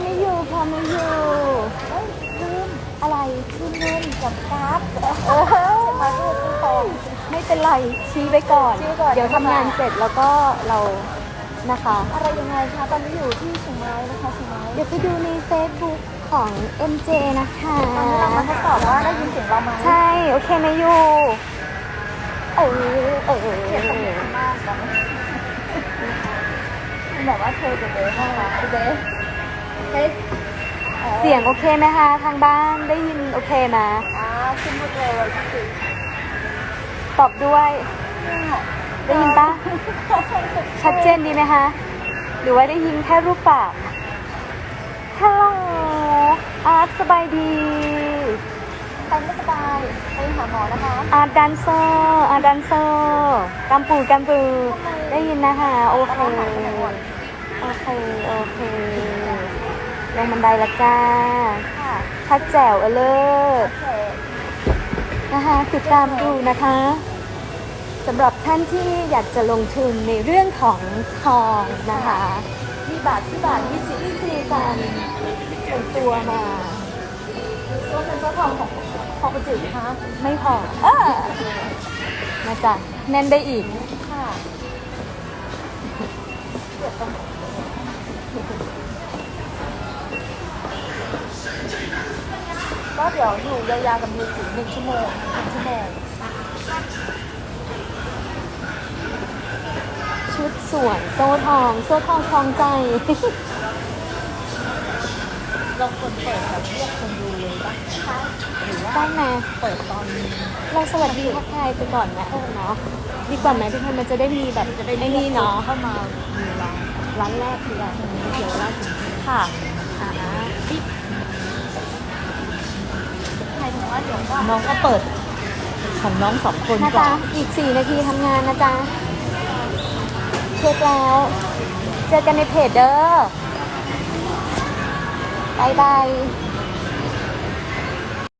ไม่อยู่พอไม่อยู่เฮ้ยลืมอะไรลืมเงินกับการ์ดเออมาเพื่อซื้อของไม่เป็นไรชี้ไว้ก่อน ชี้ไว้ก่อน เดี๋ยวทำงานเสร็จแล้วก็เรานะคะ อะไรยังไงคะตอนนี้อยู่ที่เชียงรายนะคะเชียงรายเดี๋ยวไปดูใน Facebook ของ MJ นะคะ ตอนนี้เรามาทดสอบว่าได้ยินเสียงเราไหมใช่ โอเคไหมยูเออเออเสียงสำเนียงมากกันมันแบบว่าเธอเดย์มากนะเดย์ เฮ้ยเสียงโอเคไหมคะ ทางบ้านได้ยินโอเคไหมอ่าซิมโบเดย์เราที่สุดตอบด้วย ได้ยินปะชัดเจนดีไหมคะ หรือว่าได้ยินแค่รูปปากฮัลโหลอาร์ตสบายดีไปไม่สบายไปหาหมอนะคะ อาร์ตดันเซอร์อาร์ตดันเซอร์กัมปูกัมปูได้ยินนะคะ โอเค โอเค โอเค ลงบันไดละจ้าค่ะชัดแจ๋วเออเลิศโอเคนะคะติดตามดูนะคะสำหรับท่านที่อยากจะลงทุนในเรื่องของทองนะคะมีบาทที่บาทยี่สิบวิธีการลงตัวมาตัวเงินตัวทองของของประจุนะคะไม่พอเออมาจ้ะแน่นได้อีกค่ะ ก็เดี๋ยวอยู่ยาวๆกับมิวสิกหนึ่งชั่วโมงหนึ่งชั่วโมง ชุดสวยโซ่ทองโซ่ทองคลองใจ เราควรเปิดแบบเรียกคนดูเลยปะคะหรือว่าได้ไหมเปิดตอนเราสวัสดีทักทายไปก่อนนะเนาะดีกว่าไหมพี่พันมันจะได้มีแบบไอ้นี่เนาะเข้ามาดูร้านร้านแรกคือร้านนี้เดี๋ยวร้านนี้ค่ะอ่าหมายถึงว่าเดี๋ยวก็ น้องก็เปิดของน้องสองคนนะก่จ๊ะอนอีกสี่นาทีทำงานนะจ๊ะเช็คแล้ว เจอกันในเพจเด้อบายบาย